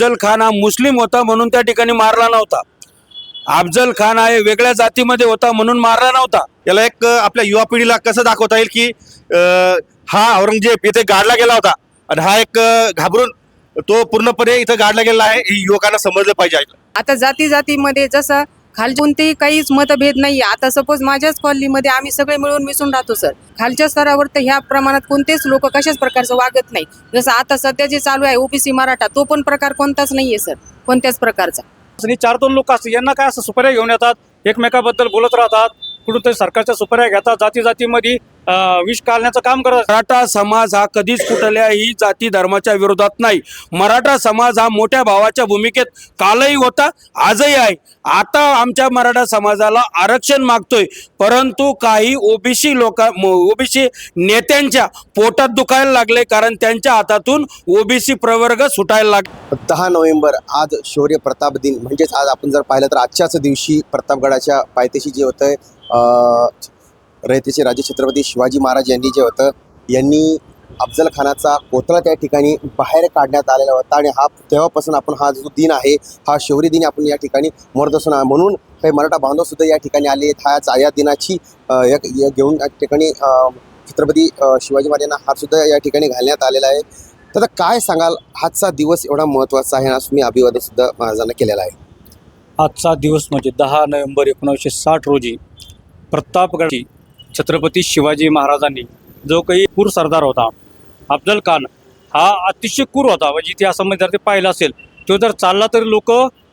अफजल खान हा मुस्लिम होता म्हणून त्या ठिकाणी मारला नव्हता. अफजल खान हा वेगळ्या जातीमध्ये होता म्हणून मारला नव्हता. याला एक आपल्या युवा पिढीला कसं दाखवता येईल की हा औरंगजेब इथे गाडला गेला होता. आणि हा एक घाबरून तो पूर्णपणे इथं गाडला गेला आहे हे युवकांना समजलं पाहिजे. आता जाती जातीमध्ये जसं खाल कोणतेही काहीच मतभेद नाही आता सपोज माझ्याच कॉलनीमध्ये आम्ही सगळे मिळून मिसळून राहतो सर खालच्या स्तरावर तर ह्या प्रमाणात कोणतेच लोक कशाच प्रकारचं वागत नाही. जसं आता सध्या जे चालू आहे ओबीसी मराठा तो पण प्रकार कोणताच नाहीये सर कोणत्याच प्रकारचा. आणि चार दोन लोक असतात यांना काय असं सुपाऱ्या घेऊन येतात? एकमेकाबद्दल बोलत राहतात कुठूनतरी सरकारच्या सुपाऱ्या घेतात जाती जातीमध्ये विष घालण्याचं काम करत मराठा समाज हा कधीच कुठल्याही जाती धर्माच्या विरोधात नाही. मराठा समाज हा मोठ्या भावाच्या भूमिकेत कालही होता आजही आहे. आता आमच्या मराठा समाजाला आरक्षण मागतोय. परंतु काही ओबीसी लोक ओबीसी नेत्यांच्या पोटात दुखायला लागले कारण त्यांच्या हातातून ओबीसी प्रवर्ग सुटायला लागले दहा नोव्हेंबर आज शौर्य प्रताप दिन. म्हणजेच आज आपण जर पाहिलं तर आजच्याच दिवशी प्रतापगडाच्या पायथ्याशी जे होतंय रयतेचे राजे छत्रपती शिवाजी महाराज यांनी जे होतं यांनी अफजल खानाचा कोतळा त्या ठिकाणी बाहेर काढण्यात आलेला होता आणि हा तेव्हापासून आपण हा जो दिन आहे हा शौर्य दिन आपण या ठिकाणी म्हणत असून म्हणून हे मराठा बांधवसुद्धा या ठिकाणी आले आहेत. ह्या या दिनाची एक- घेऊन या ठिकाणी छत्रपती शिवाजी महाराजांना हात सुद्धा या ठिकाणी घालण्यात आलेला आहे. तर काय सांगाल? आजचा दिवस एवढा महत्त्वाचा आहे आज मी अभिवादनसुद्धा महाराजांना केलेला आहे. आजचा दिवस म्हणजे दहा नोव्हेंबर एकोणीसशे साठ रोजी प्रतापगडची छत्रपती शिवाजी महाराजांनी जो काही क्रूर सरदार होता अफजल खान हा अतिशय कुर होता. म्हणजे इतिहासामध्ये जर ते पाहिलं असेल तो जर चालला तरी लोक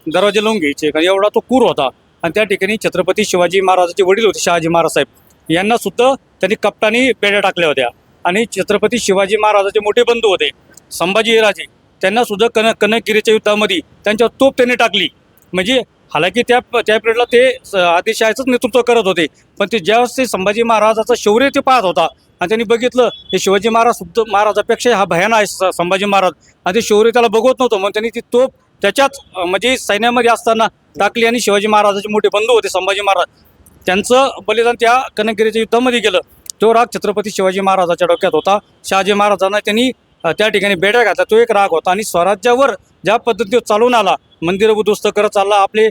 दरवाजे लावून घ्यायचे. कारण एवढा तो कुर होता. आणि त्या ठिकाणी छत्रपती शिवाजी महाराजाचे वडील होते शहाजी महाराज साहेब. यांना सुद्धा त्यांनी कप्तानी बेड्या टाकल्या होत्या. आणि छत्रपती शिवाजी महाराजाचे मोठे बंधू होते संभाजीराजे. त्यांना सुद्धा कन कनकगिरीच्या युद्धामध्ये त्यांच्यावर तोप त्यांनी टाकली. म्हणजे हालाकी त्या त्या पिरियडला ते स- नेतृत्व करत होते. पण ते ज्यावेळेस ते संभाजी महाराजाचं शौर्य ते पाहत होता आणि त्यांनी बघितलं हे शिवाजी महाराज सुद्ध महाराजापेक्षा हा भयान आहे संभाजी महाराज. आणि ते शौर्य त्याला बघवत नव्हतं. म्हणून त्यांनी ती तोप त्याच्याच म्हणजे सैन्यामध्ये असताना टाकली आणि शिवाजी महाराजाचे मोठे बंधू होते संभाजी महाराज. त्यांचं बलिदान त्या कनकगिरीच्या युद्धामध्ये गेलं. तो राग छत्रपती शिवाजी महाराजाच्या डोक्यात होता. शहाजी महाराजांना त्यांनी त्या ठिकाणी बेड्या घातल्या. तो एक राग होता आणि स्वराज्यावर ज्या पद्धतीने चालून आला मंदिरं उद्ध्वस्त करत चालला आपले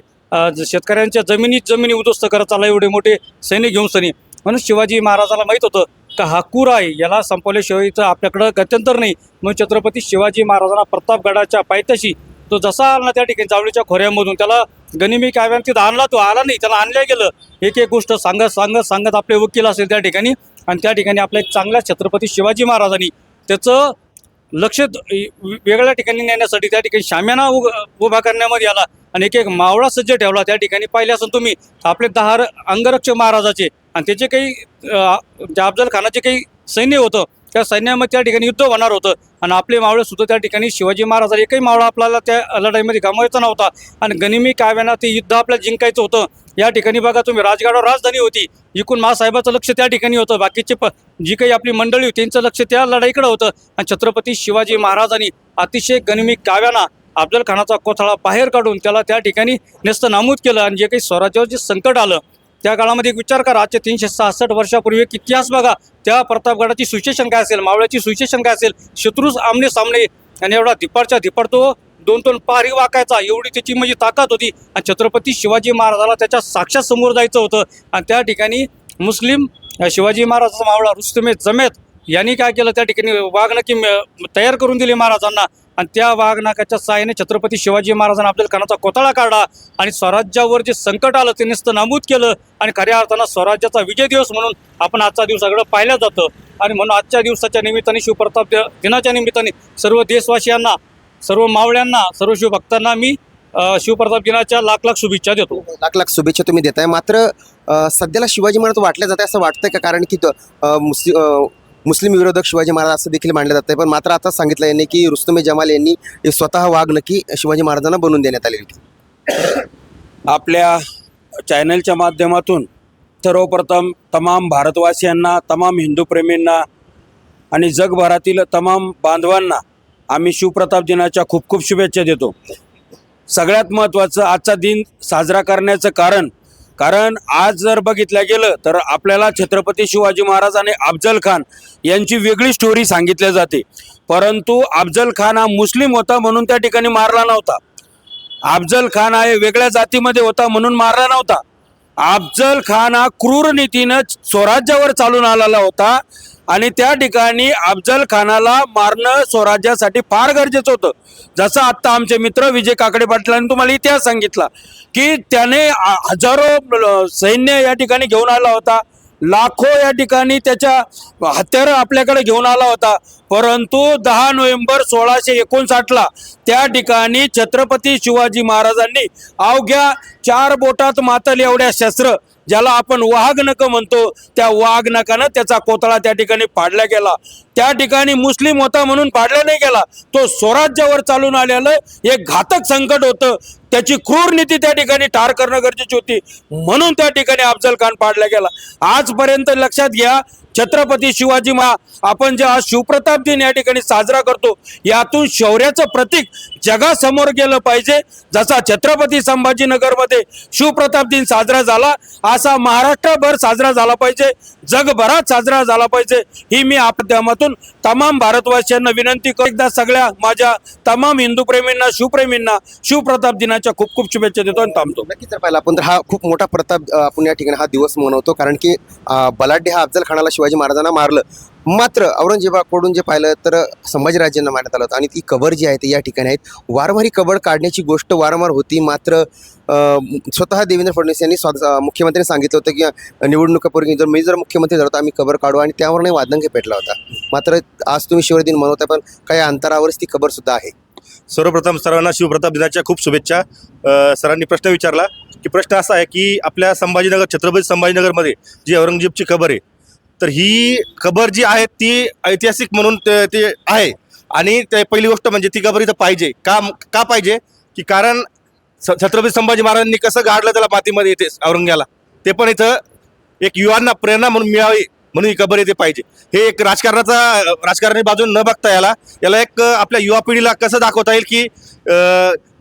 शेतकऱ्यांच्या जमिनीत जमिनी उद्ध्वस्त करत चालला एवढे मोठे सैनिक घेऊन सनी. म्हणून शिवाजी महाराजाला माहीत होतं का हा कूर आहे याला संपवल्याशिवायचं आपल्याकडं गत्यंतर नाही. म्हणून छत्रपती शिवाजी महाराजांना प्रतापगडाच्या पायथ्याशी तो जसा आला त्या ठिकाणी जावळीच्या खोऱ्यामधून त्याला गनिमी काव्यान तिथं आणला तो आला नाही त्याला आणल्या गेलं. एक एक गोष्ट सांगत सांगत सांगत आपले वकील असेल त्या ठिकाणी आणि त्या ठिकाणी आपल्या एक चांगल्या छत्रपती शिवाजी महाराजांनी त्याचं लक्ष द- वेगळ्या ठिकाणी नेण्यासाठी त्या ठिकाणी शाम्याना उग- उभा करण्यामध्ये आला आणि एक एक मावळा सज्ज ठेवला. त्या ठिकाणी पाहिले असून तुम्ही आपले दहा र- अंगरक्षक महाराजाचे आणि त्याचे काही जे अफजल खानाचे काही सैन्य होतं त्या सैन्यामध्ये त्या ठिकाणी युद्ध होणार होतं. आणि आपले मावळे सुद्धा त्या ठिकाणी शिवाजी महाराज एकही मावळा आपल्याला त्या लढाईमध्ये गमवायचा नव्हता. आणि गनिमी काव्यानं ते युद्ध आपल्याला जिंकायचं होतं. या ठिकाणी बघा तुम्ही राजगडावर राजधानी होती. इकून महासाहेबाचं लक्ष त्या ठिकाणी होतं. बाकीचे प जी काही आपली मंडळी होती त्यांचं लक्ष त्या लढाईकडे होतं. आणि छत्रपती शिवाजी महाराजांनी अतिशय गनिमी काव्याना अफजल खानाचा कोथळा बाहेर काढून त्याला त्या ठिकाणी नेस्त नामूद केलं. आणि जे काही स्वराज्यावर जे संकट आलं त्या काळामध्ये एक विचार करा आजच्या तीनशे सहासष्ट वर्षापूर्वी एक इतिहास बघा. त्या प्रतापगडाची सुशेषण काय असेल? मावळ्याची सुशेषण काय असेल? शत्रूच आमने सामने आणि एवढा धिपाडच्या धिपाड तो दोन दोन पारी वाकायचा. एवढी त्याची म्हणजे ताकद होती. आणि छत्रपती शिवाजी महाराजाला त्याच्या साक्षात समोर जायचं होतं. आणि त्या ठिकाणी मुस्लिम शिवाजी महाराजाचा मावळा रुस्तमे जमेत यांनी काय केलं? त्या ठिकाणी वागणं की तयार करून दिली महाराजांना. आणि त्या वाघनाकाच्या सहाय्याने छत्रपती शिवाजी महाराजांना आपल्या कानाचा कोताळा काढला आणि स्वराज्यावर जे संकट आलं ते नुसतं नामूद केलं आणि खऱ्या अर्थानं स्वराज्याचा विजय दिवस म्हणून आपण आजचा दिवसाकडे पाहिलं जातं. आणि म्हणून आजच्या दिवसाच्या निमित्ताने शिवप्रताप दिनाच्या निमित्ताने सर्व देशवासियांना सर्व मावळ्यांना सर्व शिवभक्तांना मी शिवप्रताप दिनाच्या लाख लाख शुभेच्छा देतो. लाख लाख शुभेच्छा तुम्ही देताय. मात्र सध्याला शिवाजी महाराज वाटले जाते असं वाटतंय का? कारण की मुस्लिम विरोधक शिवाजी महाराज असं देखील मानलं जातं पण मात्र आता सांगितलं यांनी की रुस्तमे जमाल यांनी स्वतः वाघ नक्की शिवाजी महाराजांना बनवून देण्यात आलेली होती. आपल्या चॅनलच्या माध्यमातून सर्वप्रथम तमाम भारतवासियांना तमाम हिंदू प्रेमींना आणि जगभरातील तमाम बांधवांना आम्ही शिवप्रताप दिनाच्या खूप खूप शुभेच्छा देतो. सगळ्यात महत्त्वाचं आजचा दिन साजरा करण्याचं कारण कारण आज जर बघितलं गेलं तर आपल्याला छत्रपती शिवाजी महाराज आणि अफजल खान यांची वेगळी स्टोरी सांगितली जाते. परंतु अफजल खान हा मुस्लिम होता म्हणून त्या ठिकाणी मारला नव्हता. अफजल खान हा वेगळ्या जातीमध्ये होता म्हणून मारला नव्हता. अफजल खान हा क्रूर नीतीनं स्वराज्यावर चालून आलेला होता. आणि त्या ठिकाणी अफजल खानाला मारणं स्वराज्यासाठी फार गरजेचं होतं. जसं आत्ता आमचे मित्र विजय काकडे पाटलांनी तुम्हाला इतिहास सांगितला की त्याने हजारो सैन्य या ठिकाणी घेऊन आला होता. लाखो या ठिकाणी त्याच्या हत्यारं आपल्याकडे घेऊन आला होता. परंतु दहा नोव्हेंबर सोळाशे एकोणसाठला त्या ठिकाणी छत्रपती शिवाजी महाराजांनी अवघ्या चार बोटात मातल एवढ्या शस्त्र ज्याला आपण वाघनक म्हणतो त्या वाघनकानं त्याचा कोतळा त्या ठिकाणी पाडला गेला. त्या ठिकाणी मुस्लिम होता म्हणून पाडला नाही गेला. तो स्वराज्यावर चालून आलेलं एक घातक संकट होतं. त्याची क्रूर नीती त्या ठिकाणी ठार करणं गरजेची होती. म्हणून त्या ठिकाणी अफजल खान पाडला गेला. आजपर्यंत लक्षात घ्या छत्रपती शिवाजी महा आपण जे आज शिवप्रताप दिन या ठिकाणी साजरा करतो यातून शौर्याचं प्रतीक जगासमोर गेलं पाहिजे. जसा छत्रपती संभाजीनगरमध्ये शिवप्रताप दिन साजरा झाला असा महाराष्ट्रभर साजरा झाला पाहिजे. जगभरात साजरा झाला पाहिजे. ही मी माध्यमातून तमाम भारतवासियांना विनंती करतो. एकदा सगळ्या माझ्या तमाम हिंदू प्रेमींना शिवप्रेमींना शिवप्रताप सणाच्या खूप खूप शुभेच्छा देतो आणि थांबतो. नक्कीच तर पाहिलं आपण तर हा खूप मोठा प्रताप अ, आपण या ठिकाणी हा दिवस मनवतो. कारण की अ, बलाढ्य हा अफजल खानाला शिवाजी महाराजांना मारलं. मात्र औरंगजेबाकडून जे पाहिलं तर संभाजीराजांना मारण्यात आलं होतं. आणि ती कबर जी आहे ती या ठिकाणी आहेत. वारंवार ही कबर काढण्याची गोष्ट वारंवार होती. मात्र अ, स्वतः देवेंद्र फडणवीस यांनी स्वतः मुख्यमंत्र्यांनी सांगितलं होतं की निवडणुकापूर्वी जर मी जर मुख्यमंत्री झालो तर आम्ही कबर काढू. आणि त्यावर नाही वादंग पेटला होता. मात्र आज तुम्ही शिवदिन मनवता पण काही अंतरावरच ती कबर सुद्धा आहे. सर्वप्रथम सर्वांना शिवप्रताप दिनाच्या खूप शुभेच्छा. सरांनी प्रश्न विचारला की प्रश्न असा आहे की आपल्या संभाजीनगर छत्रपती संभाजीनगरमध्ये जी औरंगजेबची खबर आहे तर ही खबर जी आहे ती ऐतिहासिक म्हणून ते आहे. आणि ते पहिली गोष्ट म्हणजे ती खबर इथं पाहिजे. का का पाहिजे? की कारण छत्रपती संभाजी महाराजांनी कसं गाडलं त्याला मातीमध्ये येते औरंग्याला? ते पण इथं एक युवांना प्रेरणा म्हणून मिळावी म्हणून ही खबर येते पाहिजे. हे एक राजकारणाचा राजकारणी बाजून न बघता याला याला एक आपल्या युवा पिढीला कसं दाखवता येईल की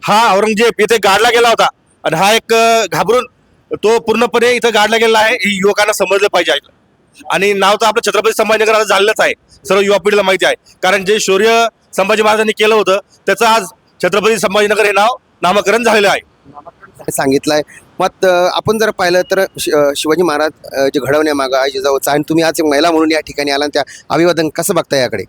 हा औरंगजेब इथे गाडला गेला होता आणि हा एक घाबरून तो पूर्णपणे इथं गाडला गेला आहे हे युवकांना समजलं पाहिजे आणि नाव तर आपलं छत्रपती संभाजीनगर आता झालेलंच आहे सर्व युवा पिढीला माहिती आहे. कारण जे शौर्य संभाजी महाराजांनी केलं होतं त्याचं आज छत्रपती संभाजीनगर हे नाव नामकरण झालेलं आहे. सांगितलंय. मग आपण जर पाहिलं तर शिवाजी महाराज जे घडवण्यामागं आहे जिजाऊचं आणि तुम्ही आज एक महिला म्हणून या ठिकाणी आला त्या अभिवादन कसं बघता याकडे?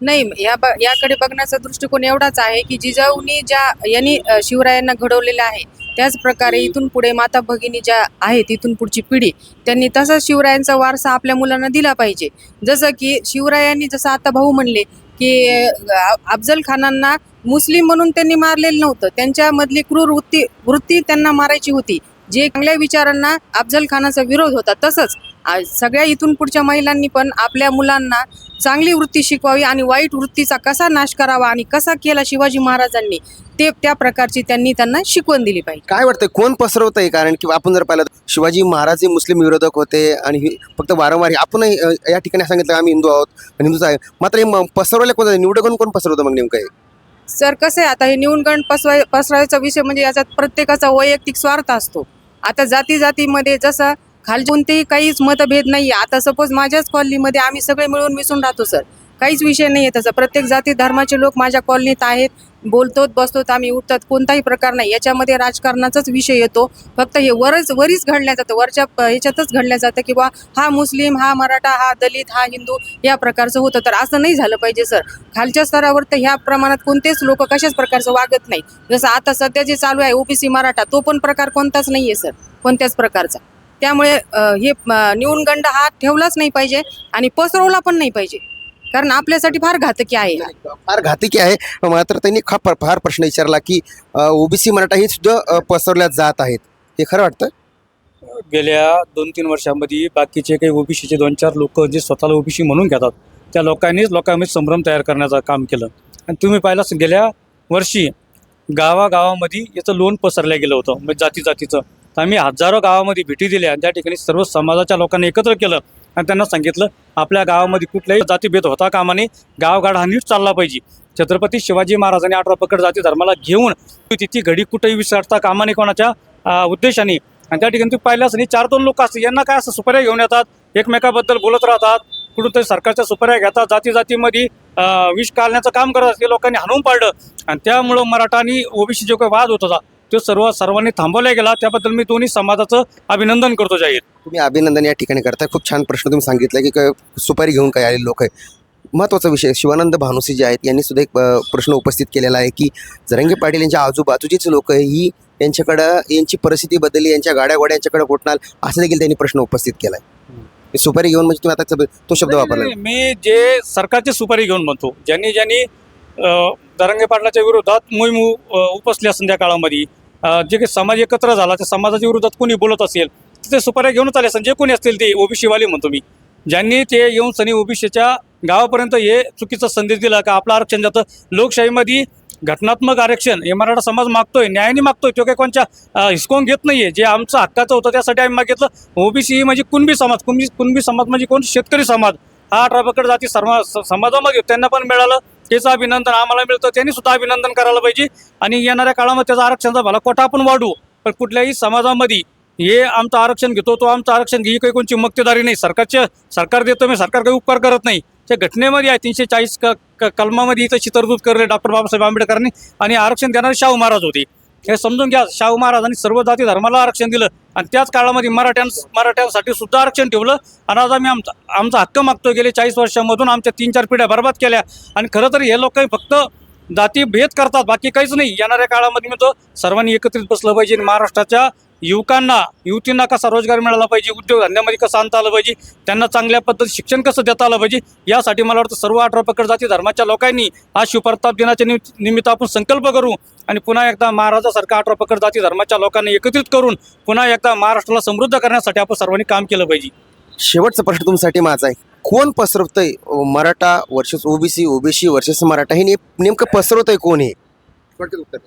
नाही या ब याकडे बघण्याचा दृष्टिकोन एवढाच आहे की जिजाऊनी ज्या यांनी शिवरायांना घडवलेलं आहे त्याच प्रकारे इथून पुढे माता भगिनी ज्या आहेत इथून पुढची पिढी त्यांनी तसाच शिवरायांचा वारसा आपल्या मुलांना दिला पाहिजे. जसं की शिवरायांनी जसं आता भाऊ म्हणले की अफजल खानांना मुस्लिम म्हणून त्यांनी मारलेलं नव्हतं. त्यांच्यामधली क्रूर वृत्ती वृत्ती त्यांना मारायची होती. जे चांगल्या विचारांना अफजल खानाचा विरोध होता तसंच सगळ्या इथून पुढच्या महिलांनी पण आपल्या मुलांना चांगली वृत्ती शिकवावी आणि वाईट वृत्तीचा कसा नाश करावा आणि कसा केला शिवाजी महाराजांनी ते त्या प्रकारची त्यांनी त्यांना शिकवण दिली पाहिजे. काय वाटतंय कोण पसरवत आहे कारण की आपण जर पाहिलं शिवाजी महाराज हे मुस्लिम विरोधक होते आणि फक्त वारंवार आपणही या ठिकाणी सांगितलं आम्ही हिंदू आहोत आणि हिंदूच आहे. मात्र हे म- पसरवलं कोण? निवडकून कोण पसरवतं मग नेमकं सर कसं आहे आता हे निवणगण पसवाय पसरायचा विषय म्हणजे याच्यात प्रत्येकाचा वैयक्तिक स्वार्थ असतो. आता जाती जातीमध्ये जसं खाली कोणतेही काहीच मतभेद नाही आता सपोज माझ्याच कॉलनीमध्ये आम्ही सगळे मिळून मिसळून राहतो सर. काहीच विषय नाही आहे त्याचा. प्रत्येक जाती धर्माचे लोक माझ्या कॉलनीत आहेत. बोलतोत बसतोत आम्ही उठतात. कोणताही प्रकार नाही. याच्यामध्ये राजकारणाचाच विषय येतो. फक्त हे वरच वरीच घडल्या जातं. वरच्या याच्यातच ह्याच्यातच घडल्या जातं किंवा हा मुस्लिम हा मराठा हा दलित हा हिंदू या प्रकारचं होतं. तर असं नाही झालं पाहिजे सर. खालच्या स्तरावर तर ह्या प्रमाणात कोणतेच लोक कशाच प्रकारचं वागत नाही. जसं आता सध्या जे चालू आहे ओबीसी मराठा तो पण प्रकार कोणताच नाही आहे सर. कोणत्याच प्रकारचा. त्यामुळे हे न्यूनगंड हा ठेवलाच नाही पाहिजे आणि पसरवला पण नाही पाहिजे. कारण आपल्यासाठी फार घातकी आहे. हा. फार घातिकी आहे. मात्र त्यांनी खा फार फार प्रश्न विचारला की ओबीसी मराठा हे सुद्धा अ, पसरवल्या जात आहेत. हे खरं वाटतं? गेल्या दोन तीन वर्षामध्ये बाकीचे काही ओबीसीचे दोन चार लोक जे स्वतःला ओबीसी म्हणून घेतात त्या लोकांनीच लोकांमध्ये संभ्रम तयार करण्याचं काम केलं. आणि तुम्ही पाहिलं असेल, गेल्या वर्षी गावागावामध्ये याचं लोन पसरलं गेलं होतं म्हणजे जाती जातीचं तर आम्ही हजारो गावामध्ये भेटी दिल्या आणि त्या ठिकाणी सर्व समाजाच्या लोकांनी एकत्र केलं. आणि त्यांना सांगितलं आपल्या गावामध्ये कुठल्याही जातीभेद होता कामाने गावगाड हा नीट चालला पाहिजे. छत्रपती शिवाजी महाराजांनी आठवा पकड जाती धर्माला घेऊन तिथे घडी कुठेही विसरता कामाने कोणाच्या उद्देशाने. आणि त्या ठिकाणी तुम्ही पाहिलं असं चार दोन लोक असतात यांना काय असं सुपाऱ्या घेऊन येतात एकमेकाबद्दल बोलत राहतात कुठून तरी सरकारच्या सुपाऱ्या घेतात जाती जातीमध्ये विष कालण्याचं काम करत असते लोकांनी हाणून पाडलं. आणि त्यामुळं मराठा आणि ओबीसी जो काही वाद होत होता तो सर्व सर्वांनी थांबवला गेला त्याबद्दल मी दोन्ही समाजाचं अभिनंदन करतो जाहीर तुम्ही अभिनंदन या ठिकाणी करताय. खूप छान प्रश्न तुम्ही सांगितला की क- सुपारी घेऊन काय आलेले लोक आहे महत्त्वाचा विषय शिवानंद भानुसी जे आहेत यांनी सुद्धा एक प्रश्न उपस्थित केलेला आहे की जरंगे पाटील यांच्या आजूबाजूचीच लोक ही यांच्याकडं यांची परिस्थिती बदलली यांच्या गाड्या गोड्या यांच्याकडे कुठणार असं देखील त्यांनी प्रश्न उपस्थित केला आहे सुपारी घेऊन म्हणजे तुम्ही आता तो शब्द वापरला मी जे सरकारची सुपारी घेऊन म्हणतो ज्यांनी ज्यांनी दरंगे पाटलाच्या विरोधात मोहीम उ- अं, जे काही समाज एकत्र झाला त्या समाजाच्या विरोधात कोणी बोलत असेल तर ते सुपाऱ्या घेऊनच आले असेल जे कोणी असतील ते ओबीसीवाले म्हणतो मी. ज्यांनी ते येऊन सनी ओबीसीच्या गावापर्यंत हे चुकीचा संदेश दिला का आपलं आरक्षण जातं. लोकशाहीमध्ये घटनात्मक आरक्षण हे मराठा समाज मागतोय न्यायाने मागतोय. तो काही कोणच्या हिसकोन घेत नाहीये. जे आमचं हक्काचं होतं त्यासाठी आम्ही मागितलं. ओबीसी म्हणजे कुणबी समाज कुणबी कुणबी समाज म्हणजे कोण? शेतकरी समाज. हा अठरा पकड जाती सर्व समाजामध्ये त्यांना पण मिळालं. त्याचं अभिनंदन आम्हाला मिळतं. त्यांनी सुद्धा अभिनंदन करायला पाहिजे. आणि येणाऱ्या काळामध्ये त्याचा आरक्षणाचा भला कोटा आपण वाढू. पण कुठल्याही समाजामध्ये हे आमचं आरक्षण घेतो तो आमचं आरक्षण घे काही कोणची मक्तेदारी नाही. सरकारच्या सरकार देतो मी सरकार काही उपकार करत नाही. त्या घटनेमध्ये आहे तीनशे चाळीस क क- कलमामध्ये इथं तरतूद करले डॉक्टर बाबासाहेब आंबेडकरांनी. आणि आरक्षण देणारे शाहू महाराज होते. हे समजून घ्या शाहू महाराजांनी सर्व जाती धर्माला आरक्षण दिलं आणि त्याच काळामध्ये मराठ्यां मराठ्यांसाठी सुद्धा आरक्षण ठेवलं. आणि आज आम्ही आमचा आमचा हक्क मागतो गेले चाळीस वर्षामधून आमच्या तीन चार पिढ्या बर्बाद केल्या. आणि खरं तर हे लोक फक्त जाती भेद करतात बाकी काहीच नाही. येणाऱ्या काळामध्ये मी तो सर्वांनी एकत्रित बसलं पाहिजे. आणि महाराष्ट्राच्या युवकांना युवतींना कसा रोजगार मिळाला पाहिजे उद्योगधंद्यामध्ये कसं आणता आलं पाहिजे त्यांना चांगल्या पद्धतीत शिक्षण कसं देता आलं पाहिजे यासाठी मला वाटतं सर्व अठरा पकड जाती धर्माच्या लोकांनी आज शिवप्रताप दिनाच्या निमित्त निमित्त आपण संकल्प करू आणि पुन्हा एकदा महाराजासारखा अठरा पकड जाती धर्माच्या लोकांना एकत्रित करून पुन्हा एकदा महाराष्ट्राला समृद्ध करण्यासाठी आपण सर्वांनी काम केलं पाहिजे. शेवटचा प्रश्न तुमच्यासाठी माझा आहे. कोण पसरवतंय Maratha versus OBC OBC versus Maratha? हे नेम- नेमकं पसरवतंय कोण हे? थोडक्यात उत्तर.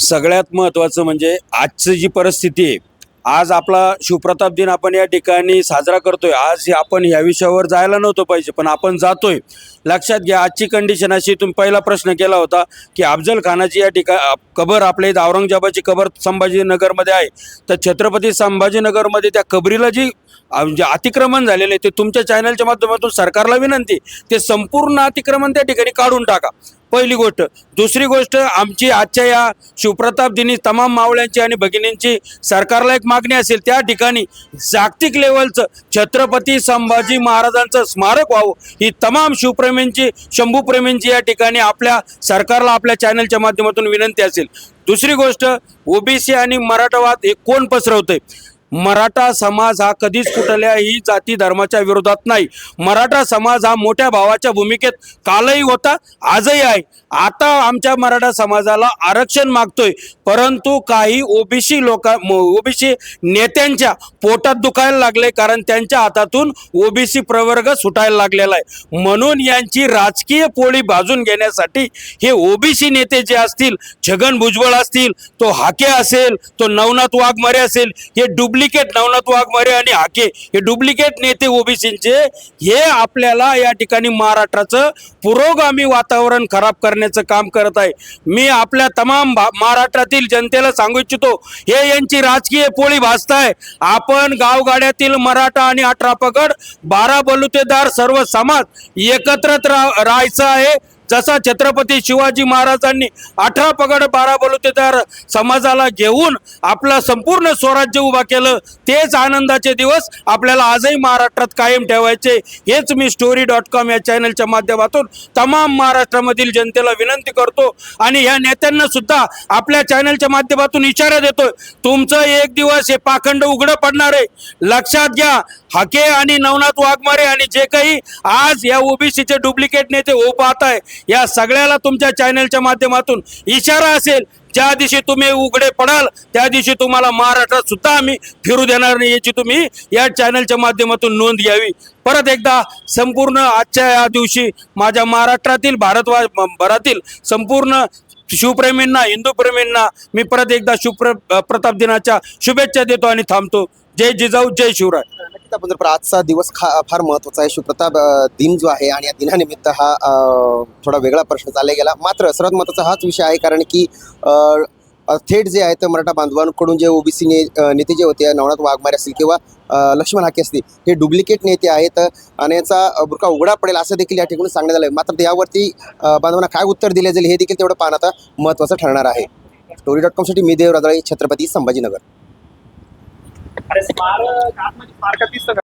सगळ्यात महत्त्वाचं म्हणजे आजची जी परिस्थिती आहे आज आपला शिवप्रताप दिन आपण या ठिकाणी साजरा करतोय. आज आपण या विषयावर जायला नव्हतं पाहिजे पण आपण जातोय. लक्षात घ्या आजची कंडिशन अशी तुम्ही पहिला प्रश्न केला होता की अफजल खानाची या ठिका कबर आपल्या इथं औरंगजेबाची कबर संभाजीनगरमध्ये आहे. तर छत्रपती संभाजीनगरमध्ये त्या कबरीला जी जे अतिक्रमण झालेलं आहे ते तुमच्या चॅनलच्या माध्यमातून सरकारला विनंती ते संपूर्ण अतिक्रमण त्या ठिकाणी काढून टाका. पहिली गोष्ट. दुसरी गोष्ट आमची आजच्या या शिवप्रताप दिनी तमाम मावळ्यांची आणि भगिनींची सरकारला एक मागणी असेल त्या ठिकाणी जागतिक लेवलचं छत्रपती संभाजी महाराजांचं स्मारक व्हावं ही तमाम शिवप्रेमींची शंभूप्रेमींची या ठिकाणी आपल्या सरकारला आपल्या चॅनलच्या माध्यमातून विनंती असेल. दुसरी गोष्ट ओबीसी आणि मराठावाद हे कोण पसरवतंय? मराठा समाज हा कधीच कुठल्याही जाती धर्माच्या विरोधात नाही. मराठा समाज हा मोठ्या भावाच्या भूमिकेत कालही होता आजही आहे. आता आमच्या मराठा समाजाला आरक्षण मागतोय. परंतु काही ओबीसी लोक ओबीसी नेत्यांच्या पोटात दुखायला लागले कारण त्यांच्या हातातून ओबीसी प्रवर्ग सुटायला लागलेला आहे. म्हणून यांची राजकीय पोळी भाजून घेण्यासाठी हे ओबीसी नेते जे असतील छगन भुजबळ असतील तो हाके असेल तो नवनाथ वाघमारे असेल हे डुप्लिकेट नवनाथ वाघमारे आणि हाके हे डुप्लिकेट नेते ओबीसींचे हे आपल्याला या ठिकाणी महाराष्ट्राचं पुरोगामी वातावरण खराब करण्याचं काम करत आहे. मी आपल्या तमाम भा- महाराष्ट्रातील जनतेला सांगू इच्छितो हे यांची राजकीय पोळी भासताय आपण गावगाड्यातील मराठा आणि अठरा पगड बारा बलुतेदार सर्व समाज एकत्र रा- राहायचं आहे. जसा छत्रपती शिवाजी महाराजांनी अठरा पगड बारा बलुतेदार समाजाला घेऊन आपला संपूर्ण स्वराज्य उभा केलं तेच आनंदाचे दिवस आपल्याला आजही महाराष्ट्रात कायम ठेवायचे. हेच मी स्टोरी डॉट कॉम या चॅनलच्या माध्यमातून तमाम महाराष्ट्रामधील जनतेला विनंती करतो. आणि ह्या नेत्यांना सुद्धा आपल्या चॅनलच्या माध्यमातून इशारा देतोय. तुमचं एक दिवस हे पाखंड उघडं पडणार आहे. लक्षात घ्या हाके आणि नवनाथ वाघमारे आणि जे काही आज या ओबीसीचे डुप्लिकेट नेते हो पाहत आहे या सगळ्याला तुमच्या चॅनलच्या माध्यमातून इशारा असेल ज्या दिवशी तुम्ही उघडे पडाल त्या दिवशी तुम्हाला महाराष्ट्रात सुद्धा आम्ही फिरू देणार नाही याची तुम्ही या चॅनलच्या माध्यमातून नोंद घ्यावी. परत एकदा संपूर्ण आजच्या या दिवशी माझ्या महाराष्ट्रातील भारतवा भरातील संपूर्ण शिवप्रेमींना हिंदूप्रेमींना मी परत एकदा शिवप्र प्रताप दिनाच्या शुभेच्छा देतो आणि थांबतो. जय जिजाऊ जय शिवराय. नक्कीच आपण जर आजचा दिवस खा फार महत्त्वाचा आहे. शिवप्रताप दिन जो आहे आणि या दिनानिमित्त हा थोडा वेगळा प्रश्न चालला गेला. मात्र सर्वात महत्त्वाचा हाच विषय आहे कारण की थेट जे आहे ते मराठा बांधवांकडून जे ओबीसी ने नेते जे होते नवनाथ वाघमारे असतील किंवा लक्ष्मण हाके असतील हे डुप्लिकेट नेते आहेत आणि याचा बुरका उघडा पडेल असं देखील या ठिकाणी सांगण्यात आलं मात्र यावरती बांधवांना काय उत्तर दिले जाईल हे देखील तेवढं पाहणं आता महत्त्वाचं ठरणार आहे. स्टोरी डॉट कॉमसाठी मी Dev Rajali Chhatrapati Sambhajinagar. Parece Mara, Carmen de Mara Capista. Né?